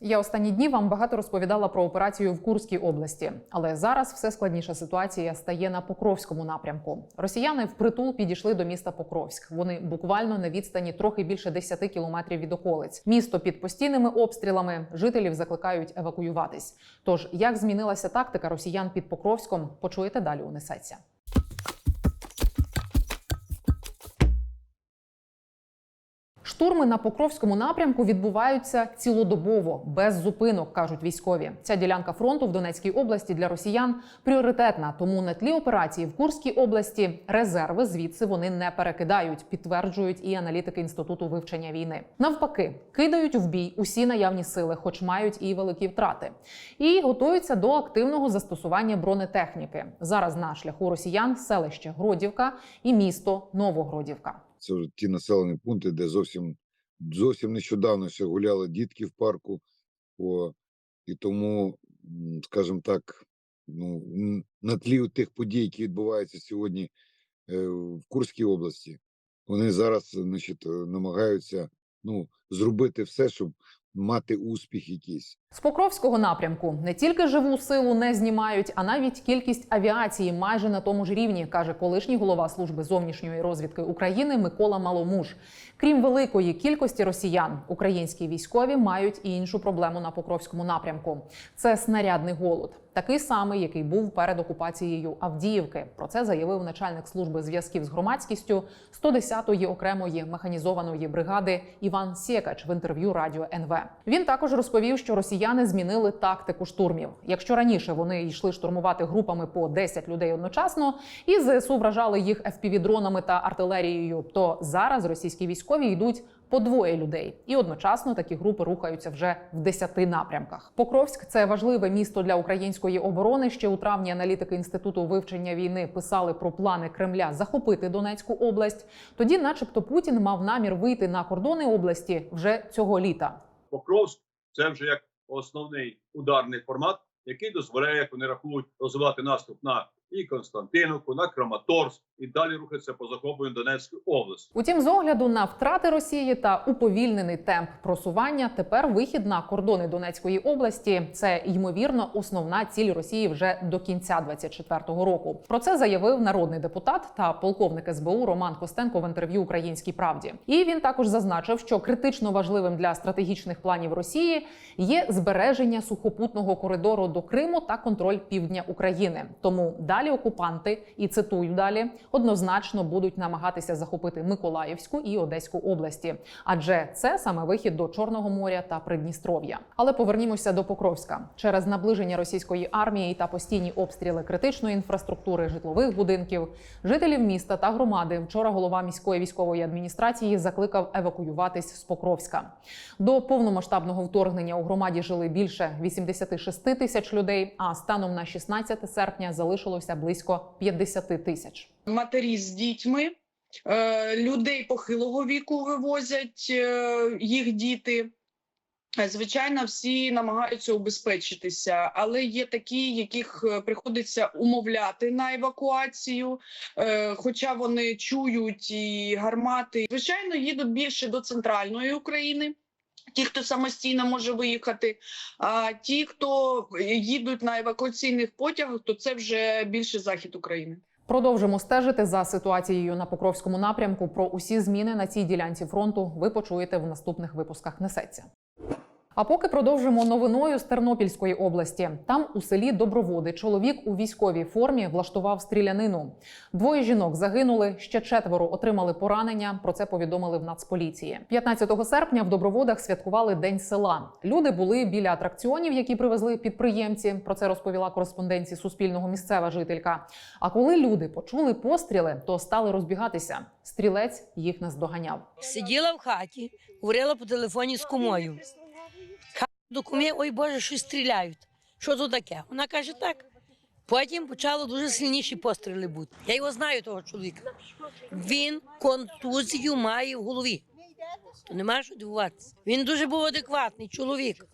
Я останні дні вам багато розповідала про операцію в Курській області, але зараз все складніша ситуація стає на Покровському напрямку. Росіяни впритул підійшли до міста Покровськ. Вони буквально на відстані трохи більше 10 кілометрів від околиць. Місто під постійними обстрілами. Жителів закликають евакуюватись. Тож як змінилася тактика росіян під Покровськом, почуєте далі. Унесеться. Штурми на Покровському напрямку відбуваються цілодобово, без зупинок, кажуть військові. Ця ділянка фронту в Донецькій області для росіян пріоритетна. Тому на тлі операції в Курській області резерви звідси вони не перекидають, підтверджують і аналітики інституту вивчення війни. Навпаки, кидають в бій усі наявні сили, хоч мають і великі втрати, і готуються до активного застосування бронетехніки. Зараз на шляху росіян селище Гродівка і місто Новогродівка. Це вже ті населені пункти, де зовсім зовсім нещодавно ще гуляли дітки в парку. О, і тому, скажімо так, ну, на тлі тих подій, які відбуваються сьогодні е, в Курській області, вони зараз значить, е, намагаються ну, зробити все, щоб мати успіх якийсь. З Покровського напрямку не тільки живу силу не знімають, а навіть кількість авіації майже на тому ж рівні, каже колишній голова служби зовнішньої розвідки України Микола Маломуж. Крім великої кількості росіян, українські військові мають і іншу проблему на Покровському напрямку. Це снарядний голод, такий самий, який був перед окупацією Авдіївки. Про це заявив начальник служби зв'язків з громадськістю 110-ї окремої механізованої бригади Іван Сєкач в інтерв'ю радіо НВ. Він також розповів, що росіяни змінили тактику штурмів. Якщо раніше вони йшли штурмувати групами по 10 людей одночасно, і ЗСУ вражали їх FPV-дронами та артилерією, то зараз російські військові йдуть по двоє людей, і одночасно такі групи рухаються вже в 10 напрямках. Покровськ це важливе місто для української оборони. Ще у травні аналітики інституту вивчення війни писали про плани Кремля захопити Донецьку область. Тоді, начебто, Путін мав намір вийти на кордони області вже цього літа. Покровськ це вже як основний ударний формат, який дозволяє, як вони рахують, розвивати наступ на і Константиновку, на Краматорськ і далі рухатися по захопленню Донецької області. Утім, з огляду на втрати Росії та уповільнений темп просування, тепер вихід на кордони Донецької області це ймовірно основна ціль Росії вже до кінця 24-го року. Про це заявив народний депутат та полковник СБУ Роман Костенко в інтерв'ю Українській правді. І він також зазначив, що критично важливим для стратегічних планів Росії є збереження сухопутного коридору до Криму та контроль півдня України. Тому далі окупанти і цитую далі однозначно будуть намагатися захопити Миколаївську і Одеську області, адже це саме вихід до Чорного моря та Придністров'я. Але повернімося до Покровська через наближення російської армії та постійні обстріли критичної інфраструктури житлових будинків. Жителів міста та громади вчора голова міської військової адміністрації закликав евакуюватись з Покровська. До повномасштабного вторгнення у громаді жили більше 86 тисяч людей. А станом на 16 серпня залишилося близько 50 тисяч. матері з дітьми, е, людей похилого віку вивозять е, їх діти. Е, Звичайно, всі намагаються убезпечитися, але є такі, яких приходиться умовляти на евакуацію, хоча вони чують і гармати. Звичайно, їдуть більше до центральної України. Ті, хто самостійно може виїхати, а ті, хто їдуть на евакуаційних потягах, то це вже більше захід України. Продовжимо стежити за ситуацією на Покровському напрямку. Про усі зміни на цій ділянці фронту ви почуєте в наступних випусках. Несеться. А поки продовжимо новиною з Тернопільської області. Там у селі Доброводи чоловік у військовій формі влаштував стрілянину. Двоє жінок загинули, ще четверо отримали поранення. Про це повідомили в Нацполіції. 15 серпня в Доброводах святкували День села. Люди були біля атракціонів, які привезли підприємці. Про це розповіла кореспонденції Суспільного місцева жителька. А коли люди почули постріли, то стали розбігатися. Стрілець їх наздоганяв. Сиділа в хаті, говорила по телефоні з кумою. Хату ой Боже, щось стріляють. Що то таке? Вона каже так. Потім почало дуже сильніші постріли бути. Я його знаю, того чоловіка. Він контузію має в голові. То нема що дивуватися. Він дуже був адекватний чоловік.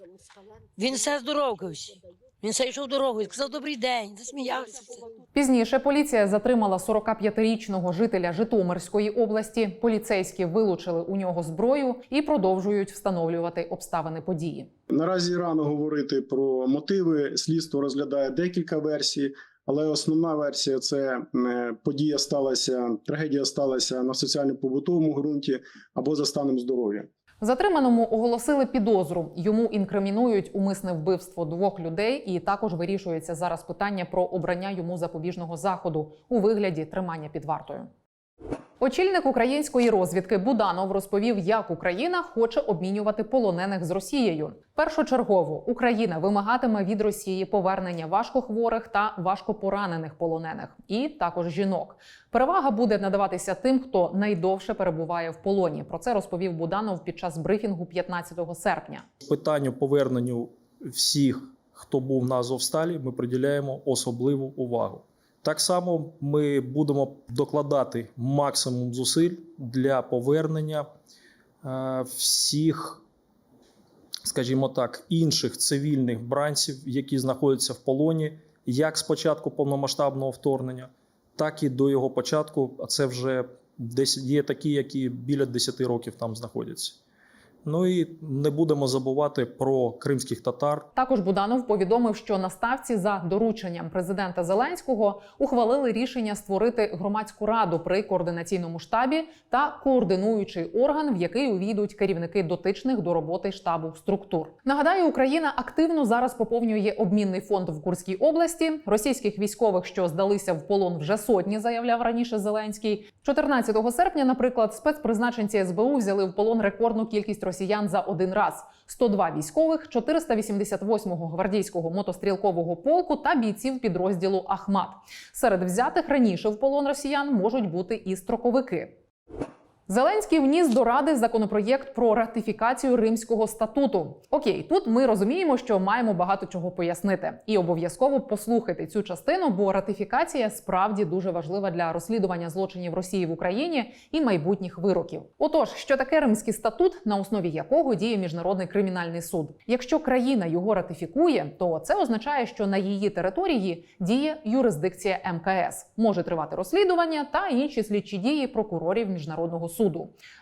Він все здоровкався. Він все йшов дорогою, сказав добрий день, засміявся. Пізніше поліція затримала 45-річного жителя Житомирської області. Поліцейські вилучили у нього зброю і продовжують встановлювати обставини події. Наразі рано говорити про мотиви. Слідство розглядає декілька версій, але основна версія це е, подія сталася, трагедія сталася на соціально-побутовому ґрунті або за станом здоров'я. Затриманому оголосили підозру. Йому інкримінують умисне вбивство двох людей, і також вирішується зараз питання про обрання йому запобіжного заходу у вигляді тримання під вартою. Очільник української розвідки Буданов розповів, як Україна хоче обмінювати полонених з Росією. Першочергово Україна вимагатиме від Росії повернення важкохворих та важкопоранених полонених, і також жінок. Перевага буде надаватися тим, хто найдовше перебуває в полоні. Про це розповів Буданов під час брифінгу 15 серпня. питанню поверненню всіх, хто був на Азовсталі, ми приділяємо особливу увагу. Так само ми будемо докладати максимум зусиль для повернення е, всіх, скажімо так, інших цивільних бранців, які знаходяться в полоні, як з початку повномасштабного вторгнення, так і до його початку. А це вже 10, є такі, які біля 10 років там знаходяться. Ну і не будемо забувати про кримських татар. Також Буданов повідомив, що на ставці за дорученням президента Зеленського ухвалили рішення створити громадську раду при координаційному штабі та координуючий орган, в який увійдуть керівники дотичних до роботи штабу структур. Нагадаю, Україна активно зараз поповнює обмінний фонд в Курській області. Російських військових, що здалися в полон, вже сотні, заявляв раніше Зеленський. 14 серпня, наприклад, спецпризначенці СБУ взяли в полон рекордну кількість росіян за один раз: 102 військових, 488-го гвардійського мотострілкового полку та бійців підрозділу Ахмат. Серед взятих раніше в полон росіян можуть бути і строковики. Зеленський вніс до ради законопроєкт про ратифікацію Римського статуту. Окей, тут ми розуміємо, що маємо багато чого пояснити, і обов'язково послухайте цю частину, бо ратифікація справді дуже важлива для розслідування злочинів Росії в Україні і майбутніх вироків. Отож, що таке Римський статут, на основі якого діє міжнародний кримінальний суд? Якщо країна його ратифікує, то це означає, що на її території діє юрисдикція МКС, може тривати розслідування та інші слідчі дії прокурорів міжнародного суду.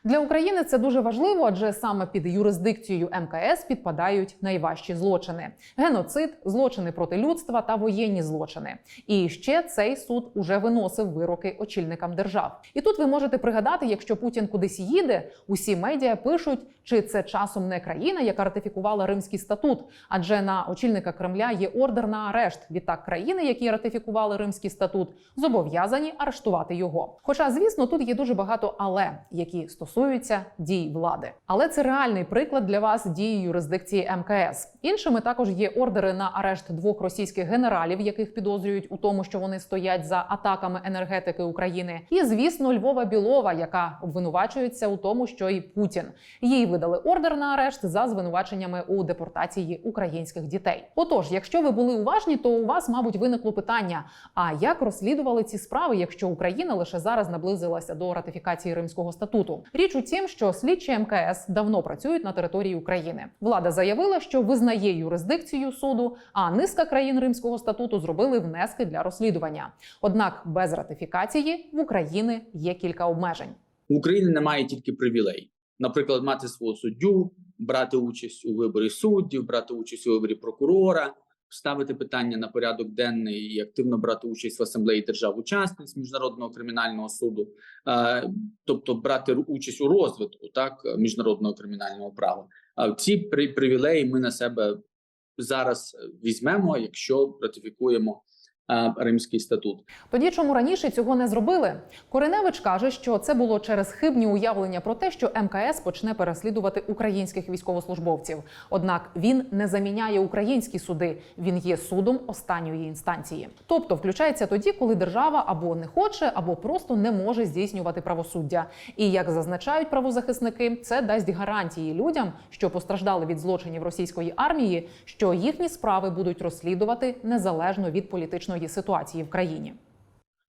Для України це дуже важливо, адже саме під юрисдикцією МКС підпадають найважчі злочини: геноцид, злочини проти людства та воєнні злочини. І ще цей суд уже виносив вироки очільникам держав. І тут ви можете пригадати, якщо Путін кудись їде, усі медіа пишуть, чи це часом не країна, яка ратифікувала Римський статут, адже на очільника Кремля є ордер на арешт. Відтак країни, які ратифікували Римський статут, зобов'язані арештувати його. Хоча, звісно, тут є дуже багато але, які стосуються дій влади. Але це реальний приклад для вас дії юрисдикції МКС. Іншими також є ордери на арешт двох російських генералів, яких підозрюють у тому, що вони стоять за атаками енергетики України. І звісно, Львова Білова, яка обвинувачується у тому, що і Путін їй видали ордер на арешт за звинуваченнями у депортації українських дітей. Отож, якщо ви були уважні, то у вас, мабуть, виникло питання: а як розслідували ці справи, якщо Україна лише зараз наблизилася до ратифікації Римського статуту? Річ у тім, що слідчі МКС давно працюють на території України. Влада заявила, що визнає юрисдикцію суду, а низка країн Римського статуту зробили внески для розслідування. Однак без ратифікації в Україні є кілька обмежень. В Україні немає тільки привілей. Наприклад, мати свого суддю, брати участь у виборі суддів, брати участь у виборі прокурора, ставити питання на порядок денний і активно брати участь в асамблеї держав-учасниць міжнародного кримінального суду, е, тобто брати участь у розвитку так міжнародного кримінального права. А ці при- привілеї ми на себе зараз візьмемо, якщо ратифікуємо Римський статут. Тоді чому раніше цього не зробили? Кореневич каже, що це було через хибні уявлення про те, що МКС почне переслідувати українських військовослужбовців. Однак він не заміняє українські суди, він є судом останньої інстанції. Тобто включається тоді, коли держава або не хоче, або просто не може здійснювати правосуддя. І як зазначають правозахисники, це дасть гарантії людям, що постраждали від злочинів російської армії, що їхні справи будуть розслідувати незалежно від політичної ситуації в країні.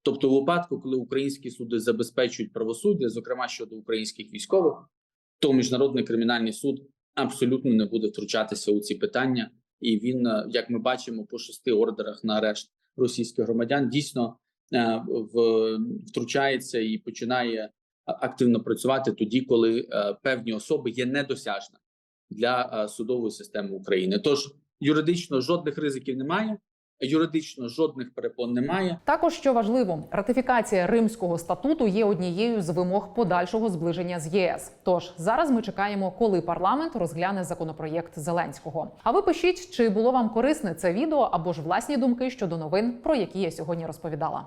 Тобто, у випадку, коли українські суди забезпечують правосуддя, зокрема щодо українських військових, то міжнародний кримінальний суд абсолютно не буде втручатися у ці питання, і він, е, як ми бачимо, по шести ордерах на арешт російських громадян дійсно е, втручається і починає активно працювати тоді, коли е, певні особи є недосяжна для судової системи України. Тож юридично жодних ризиків немає, юридично жодних перепон немає. Також що важливо, ратифікація Римського статуту є однією з вимог подальшого зближення з ЄС. Тож зараз ми чекаємо, коли парламент розгляне законопроєкт Зеленського. А ви пишіть, чи було вам корисне це відео або ж власні думки щодо новин, про які я сьогодні розповідала.